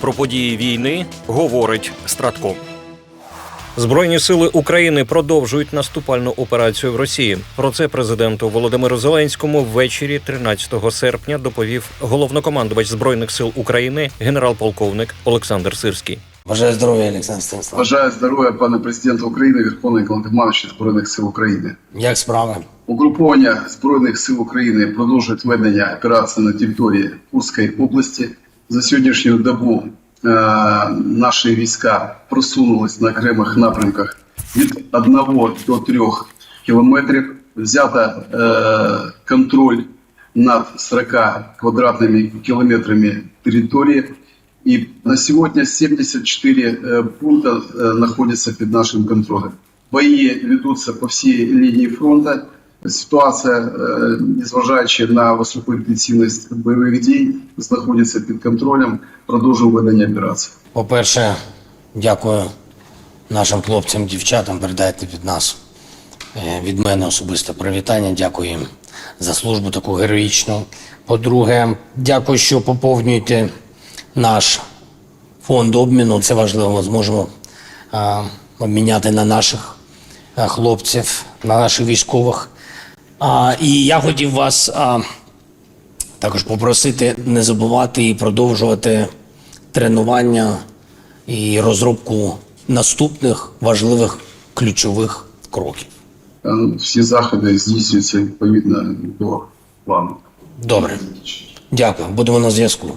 Про події війни говорить Стратко. Збройні сили України продовжують наступальну операцію в Росії. Про це президенту Володимиру Зеленському ввечері 13 серпня доповів головнокомандувач збройних сил України генерал-полковник Олександр Сирський. Бажаю здоров'я, Олександр Станіславович. Бажаю здоров'я пане президенту України, Верховний Головнокомандуючий Збройних сил України. Як справи? Угруповання Збройних сил України продовжують ведення операції на території Курської області. За сьогоднішню добу е, наші війська просунулись на окремих напрямках від 1 до 3 кілометрів. Взято е, контроль над 40 квадратними километрами территории. И на сегодня 74 э, пункта э, находятся под нашим контролем. Бои ведутся по всей линии фронта. Ситуація, е, незважаючи на високу інтенсивність бойових дій, знаходиться під контролем. Продовжуємо ведення операції. По-перше, дякую нашим хлопцям, дівчатам. Передайте від нас е, від мене особисто привітання. Дякую їм за службу таку героїчну. По-друге, дякую, що поповнюєте наш фонд обміну. Це важливо. Ми зможемо а, обміняти на наших хлопців, на наших військових. А, і я хотів вас а, також попросити не забувати і продовжувати тренування і розробку наступних важливих ключових кроків. Е, Всі заходи здійснюються відповідно до плану. Добре, дякую. Будемо на зв'язку.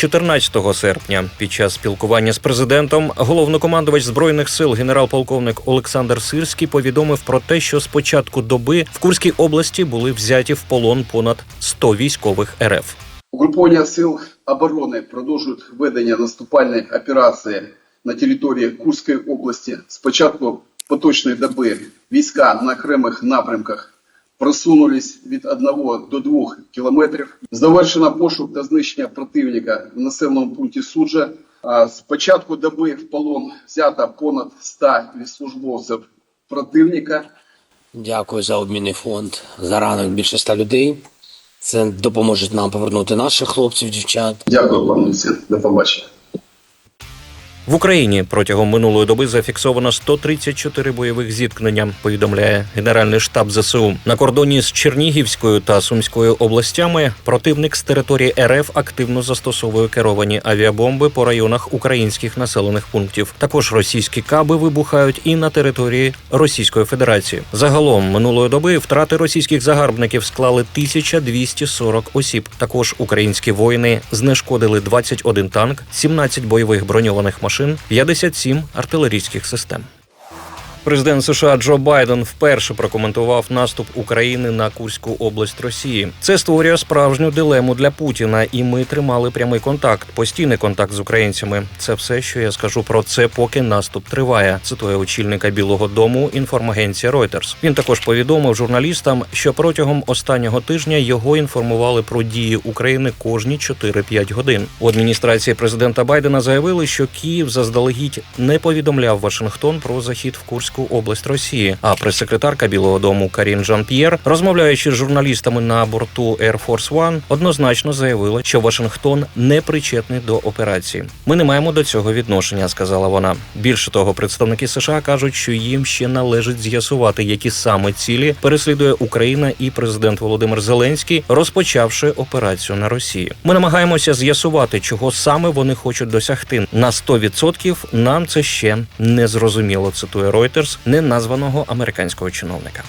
14 серпня під час спілкування з президентом головнокомандувач збройних сил генерал-полковник Олександр Сирський повідомив про те, що з початку доби в Курській області були взяті в полон понад 100 військових РФ. Угруповання сил оборони продовжують ведення наступальної операції на території Курської області. З початку поточної доби війська на окремих напрямках просунулись від 1 до 2 кілометрів. Завершено пошук та знищення противника в населеному пункті Суджа. З початку доби в полон взято понад 100 військовослужбовців противника. Дякую за обмінний фонд. За ранок більше ста людей. Це допоможе нам повернути наших хлопців, дівчат. Дякую, пане Олексій. До побачення. В Україні протягом минулої доби зафіксовано 134 бойових зіткнення. Повідомляє Генеральний штаб ЗСУ. На кордоні з Чернігівською та Сумською областями противник з території РФ активно застосовує керовані авіабомби по районах українських населених пунктів. Також російські каби вибухають і на території Російської Федерації. Загалом минулої доби втрати російських загарбників склали 1240 осіб. Також українські воїни знешкодили 21 танк, 17 бойових броньованих машин, 57 артилерійських систем. Президент США Джо Байден вперше прокоментував наступ України на Курську область Росії. Це створює справжню дилему для Путіна, і ми тримали прямий контакт, постійний контакт з українцями. Це все, що я скажу про це, поки наступ триває. Цитує очільника Білого Дому інформагенція Reuters. Він також повідомив журналістам, що протягом останнього тижня його інформували про дії України кожні 4-5 годин. У адміністрації президента Байдена заявили, що Київ заздалегідь не повідомляв Вашингтон про захід в Курську область Росії. А прес-секретарка Білого Дому Карін Жан П'єр, розмовляючи з журналістами на борту Air Force One, однозначно заявила, що Вашингтон не причетний до операції. Ми не маємо до цього відношення, сказала вона. Більше того, представники США кажуть, що їм ще належить з'ясувати, які саме цілі переслідує Україна і президент Володимир Зеленський, розпочавши операцію на Росії. Ми намагаємося з'ясувати, чого саме вони хочуть досягти. На 100% нам це ще не зрозуміло. Цитує Reuters неназваного американського чиновника.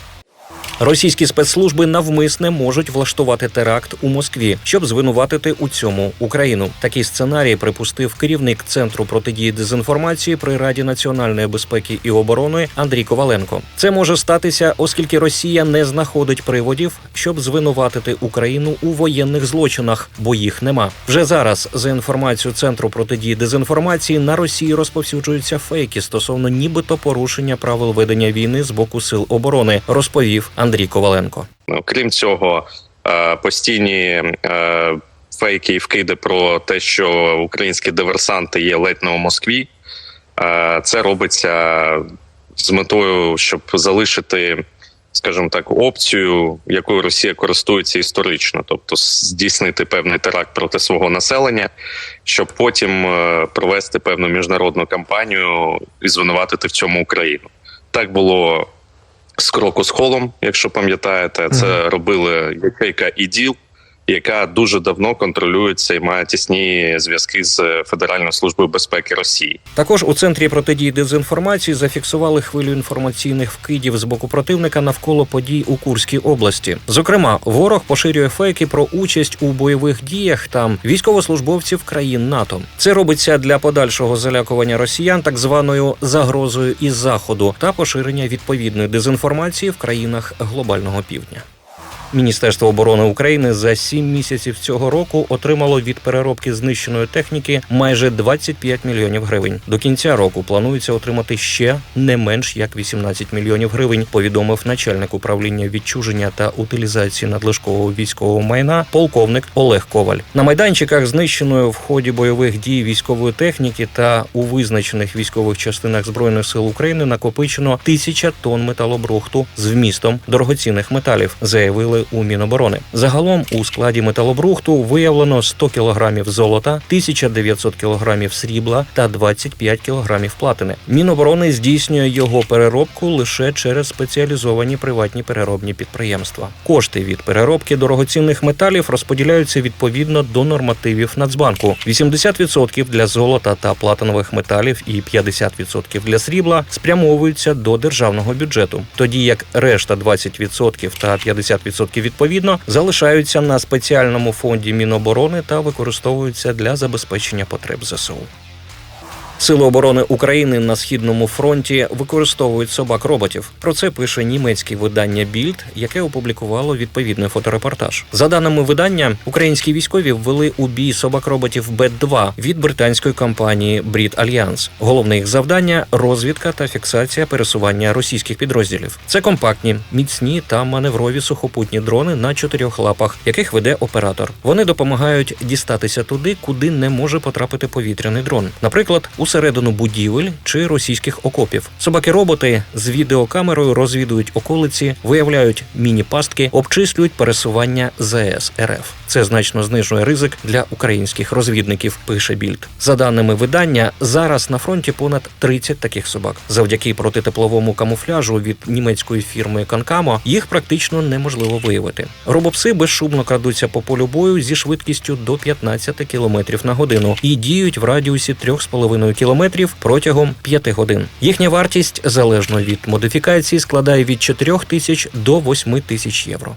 Російські спецслужби навмисне можуть влаштувати теракт у Москві, щоб звинуватити у цьому Україну. Такий сценарій припустив керівник центру протидії дезінформації при Раді національної безпеки і оборони Андрій Коваленко. Це може статися, оскільки Росія не знаходить приводів, щоб звинуватити Україну у воєнних злочинах, бо їх нема. Вже зараз, за інформацією центру протидії дезінформації, на Росії розповсюджуються фейки стосовно нібито порушення правил ведення війни з боку сил оборони, розповів Андрій Коваленко. Ну, Крім цього, е, постійні е, фейки і вкиди про те, що українські диверсанти є ледь не у Москві. Е, Це робиться з метою, щоб залишити скажімо так, опцію, якою Росія користується історично, тобто здійснити певний теракт проти свого населення, щоб потім провести певну міжнародну кампанію і звинуватити в цьому Україну. Так було з кроку з холом, якщо пам'ятаєте, це робили ячейка іділ, яка дуже давно контролюється і має тісні зв'язки з Федеральною службою безпеки Росії. Також у центрі протидії дезінформації зафіксували хвилю інформаційних вкидів з боку противника навколо подій у Курській області. Зокрема, ворог поширює фейки про участь у бойових діях там військовослужбовців країн НАТО. Це робиться для подальшого залякування росіян так званою загрозою із заходу та поширення відповідної дезінформації в країнах глобального півдня. Міністерство оборони України за сім місяців цього року отримало від переробки знищеної техніки майже 25 мільйонів гривень. До кінця року планується отримати ще не менш як 18 мільйонів гривень. Повідомив начальник управління відчуження та утилізації надлишкового військового майна полковник Олег Коваль. На майданчиках знищеної в ході бойових дій військової техніки та у визначених військових частинах збройних сил України накопичено тисяча тонн металобрухту з вмістом дорогоцінних металів, заявили у Міноборони. Загалом у складі металобрухту виявлено 100 кілограмів золота, 1900 кілограмів срібла та 25 кілограмів платини. Міноборони здійснює його переробку лише через спеціалізовані приватні переробні підприємства. Кошти від переробки дорогоцінних металів розподіляються відповідно до нормативів Нацбанку: 80% для золота та платинових металів і 50% для срібла спрямовуються до державного бюджету, тоді як решта 20% та 50% відповідно залишаються на спеціальному фонді Міноборони та використовуються для забезпечення потреб ЗСУ. Сили оборони України на східному фронті використовують собак роботів. Про це пише німецьке видання Більд, яке опублікувало відповідний фоторепортаж. За даними видання, українські військові ввели у бій собак роботів Б-2 від британської компанії Брід Альянс. Головне їх завдання розвідка та фіксація пересування російських підрозділів. Це компактні, міцні та маневрові сухопутні дрони на чотирьох лапах, яких веде оператор. Вони допомагають дістатися туди, куди не може потрапити повітряний дрон, наприклад, усередину будівель чи російських окопів. Собаки-роботи з відеокамерою розвідують околиці, виявляють міні-пастки, обчислюють пересування ЗС РФ. Це значно знижує ризик для українських розвідників. Пише більд. За даними видання, зараз на фронті понад 30 таких собак. Завдяки протитепловому камуфляжу від німецької фірми Конкамо їх практично неможливо виявити. Робопси безшумно крадуться по полю бою зі швидкістю до 15 км на годину і діють в радіусі 3,5 кілометрів протягом 5 годин. Їхня вартість залежно від модифікації складає від 4 тисяч до 8 тисяч євро.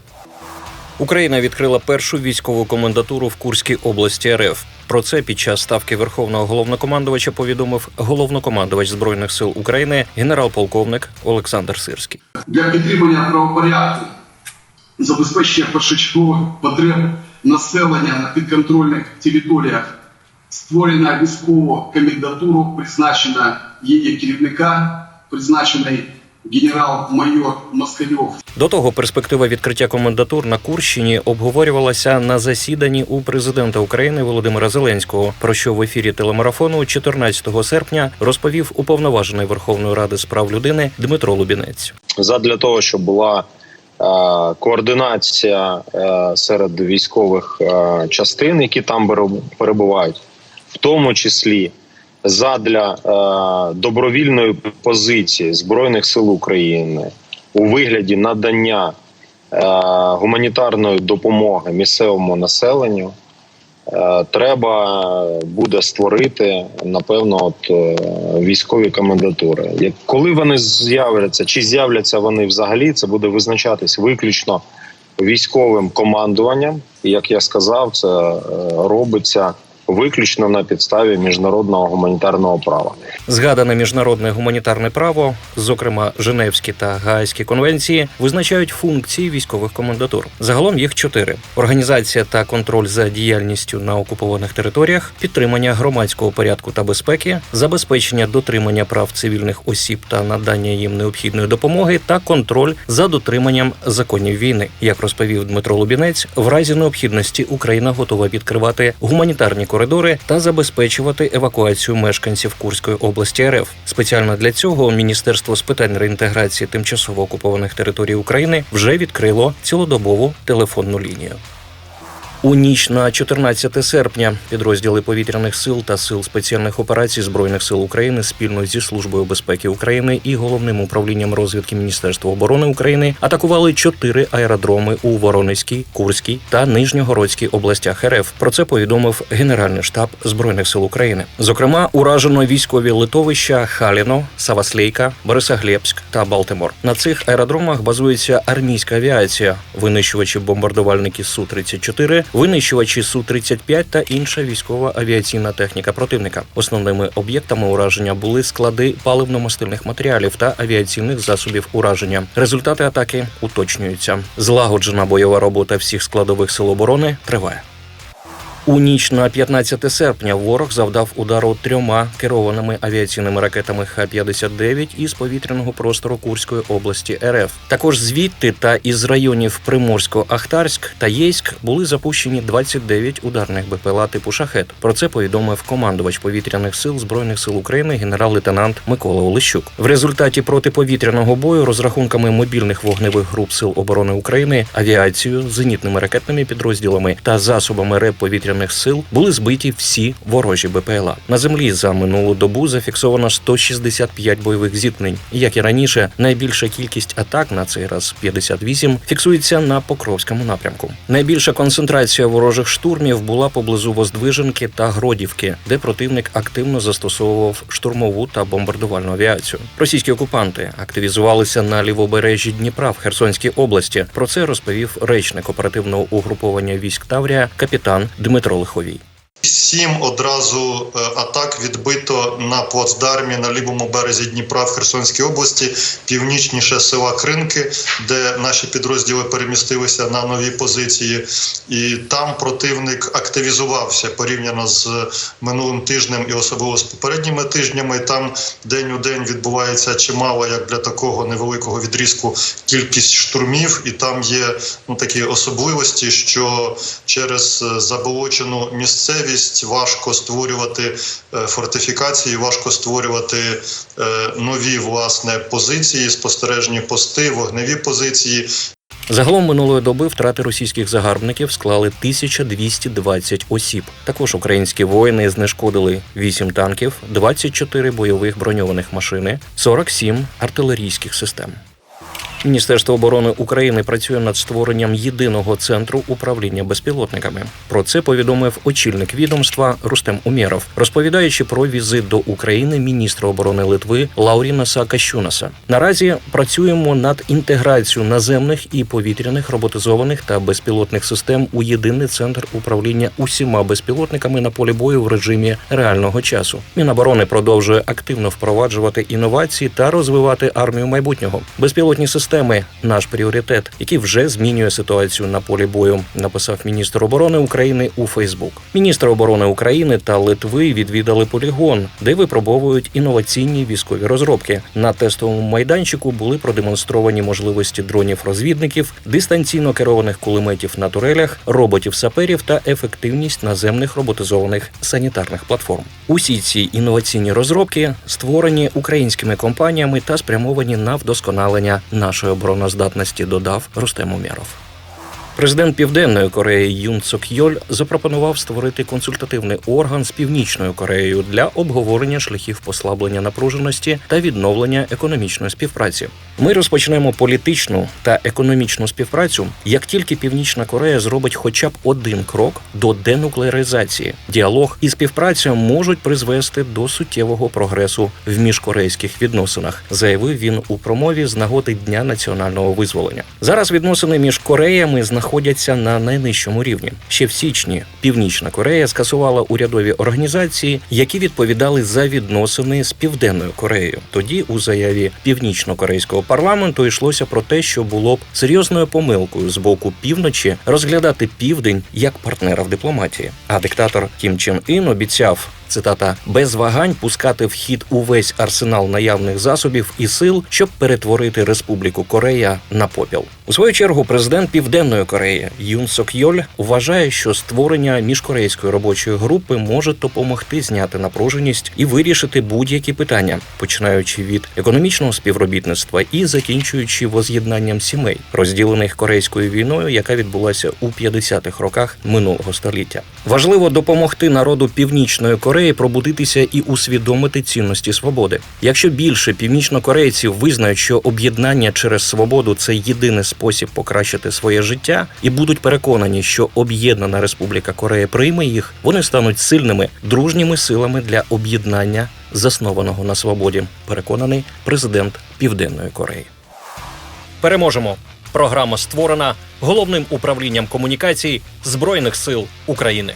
Україна відкрила першу військову комендатуру в Курській області РФ. Про це під час ставки верховного головнокомандувача повідомив головнокомандувач збройних сил України генерал-полковник Олександр Сирський. для підтримання правопорядку, забезпечення першочергових потреб населення на підконтрольних територіях. Створена військову комендатуру, призначена її керівника, призначений генерал-майор Москальов. До того перспектива відкриття комендатур на Курщині обговорювалася на засіданні у президента України Володимира Зеленського, про що в ефірі телемарафону 14 серпня розповів уповноважений Верховної Ради з прав людини Дмитро Лубінець. задля того, щоб була е, координація е, серед військових е, частин, які там перебувають, в тому числі задля е, добровільної позиції збройних сил України у вигляді надання е, гуманітарної допомоги місцевому населенню. е, Треба буде створити напевно от е, військові комендатури. Як коли вони з'являться, чи з'являться вони взагалі, це буде визначатись виключно військовим командуванням. І як я сказав, це е, робиться виключно на підставі міжнародного гуманітарного права. Згадане міжнародне гуманітарне право, зокрема Женевські та Гаазькі конвенції, визначають функції військових комендатур. Загалом їх чотири: організація та контроль за діяльністю на окупованих територіях, підтримання громадського порядку та безпеки, забезпечення дотримання прав цивільних осіб та надання їм необхідної допомоги, та контроль за дотриманням законів війни. Як розповів Дмитро Лубінець, в разі необхідності Україна готова відкривати гуманітарні коридори та забезпечувати евакуацію мешканців Курської області РФ. Спеціально для цього Міністерство з питань реінтеграції тимчасово окупованих територій України вже відкрило цілодобову телефонну лінію. У ніч на 14 серпня підрозділи повітряних сил та сил спеціальних операцій збройних сил України спільно зі службою безпеки України і головним управлінням розвідки Міністерства оборони України атакували чотири аеродроми у Воронезькій, Курській та Нижньогородській областях РФ. Про це повідомив Генеральний штаб збройних сил України. Зокрема, уражено військові литовища Халіно, Саваслейка, Борисоглебськ та Балтимор. На цих аеродромах базується армійська авіація, винищувачі бомбардувальники Су 34 винищувачі Су 35 та інша військова авіаційна техніка противника. Основними об'єктами ураження були склади паливно-мастильних матеріалів та авіаційних засобів ураження. Результати атаки уточнюються. Злагоджена бойова робота всіх складових сил оборони триває. У ніч на 15 серпня ворог завдав удару трьома керованими авіаційними ракетами Х-59 із повітряного простору Курської області РФ. Також звідти та із районів Приморсько-Ахтарськ та Єйськ були запущені 29 ударних БПЛА типу шахет. Про це повідомив командувач повітряних сил збройних сил України генерал-лейтенант Микола Олещук. В результаті протиповітряного бою розрахунками мобільних вогневих груп сил оборони України, авіацією, зенітними ракетними підрозділами та засобами РЕП повітряних сил були збиті всі ворожі БПЛА. На землі за минулу добу зафіксовано 165 бойових зіткнень. Як і раніше, найбільша кількість атак на цей раз 58, фіксується на Покровському напрямку. Найбільша концентрація ворожих штурмів була поблизу Воздвиженки та Гродівки, де противник активно застосовував штурмову та бомбардувальну авіацію. Російські окупанти активізувалися на лівобережжі Дніпра в Херсонській області. Про це розповів речник оперативного угруповання військ Таврія капітан Дмитро Лиховій. Сім одразу е, атак відбито на плацдармі на лівому березі Дніпра в Херсонській області, північніше села Кринки, де наші підрозділи перемістилися на нові позиції, і там противник активізувався порівняно з минулим тижнем і особливо з попередніми тижнями. Там день у день відбувається чимало, як для такого невеликого відрізку, кількість штурмів, і там є ну такі особливості, що через е, заболочену місцевість важко створювати е, фортифікації, важко створювати е, нові власне позиції, спостережні пости, вогневі позиції. Загалом минулої доби втрати російських загарбників склали 1220 осіб. Також українські воїни знешкодили 8 танків, 24 бойових броньованих машини, 47 артилерійських систем. Міністерство оборони України працює над створенням єдиного центру управління безпілотниками. Про це повідомив очільник відомства Рустем Умєров, розповідаючи про візит до України міністра оборони Литви Лаурінаса Кащунаса. Наразі працюємо над інтеграцією наземних і повітряних роботизованих та безпілотних систем у єдиний центр управління усіма безпілотниками на полі бою в режимі реального часу. Міноборони продовжує активно впроваджувати інновації та розвивати армію майбутнього. Безпілотні системи наш пріоритет, який вже змінює ситуацію на полі бою, написав міністр оборони України у Фейсбук. Міністр оборони України та Литви відвідали полігон, де випробовують інноваційні військові розробки. На тестовому майданчику були продемонстровані можливості дронів-розвідників, дистанційно керованих кулеметів на турелях, роботів-саперів та ефективність наземних роботизованих санітарних платформ. Усі ці інноваційні розробки створені українськими компаніями та спрямовані на вдосконалення нашої обороноздатності, додав Рустем Умєров. Президент Південної Кореї Юн Сок Йоль запропонував створити консультативний орган з Північною Кореєю для обговорення шляхів послаблення напруженості та відновлення економічної співпраці. Ми розпочнемо політичну та економічну співпрацю, як тільки Північна Корея зробить хоча б один крок до денуклеаризації. Діалог і співпраця можуть призвести до суттєвого прогресу в міжкорейських відносинах, заявив він у промові з нагоди Дня національного визволення. Зараз відносини між Кореями знаходяться на найнижчому рівні. Ще в січні Північна Корея скасувала урядові організації, які відповідали за відносини з Південною Кореєю. Тоді у заяві північно-корейського парламенту йшлося про те, що було б серйозною помилкою з боку півночі розглядати південь як партнера в дипломатії. А диктатор Кім Чен Ін обіцяв цитата без вагань пускати в хід увесь арсенал наявних засобів і сил, щоб перетворити Республіку Корея на попіл. У свою чергу президент Південної Кореї Юн Сок Йоль вважає, що створення міжкорейської робочої групи може допомогти зняти напруженість і вирішити будь-які питання, починаючи від економічного співробітництва і закінчуючи воз'єднанням сімей, розділених корейською війною, яка відбулася у 50-х роках минулого століття. Важливо допомогти народу Північної Кореї пробудитися і усвідомити цінності свободи. Якщо більше північнокорейців визнають, що об'єднання через свободу це єдиний спосіб покращити своє життя, і будуть переконані, що об'єднана Республіка Корея прийме їх, вони стануть сильними дружніми силами для об'єднання, заснованого на свободі. Переконаний президент Південної Кореї. Переможемо. Програма створена головним управлінням комунікацій Збройних сил України.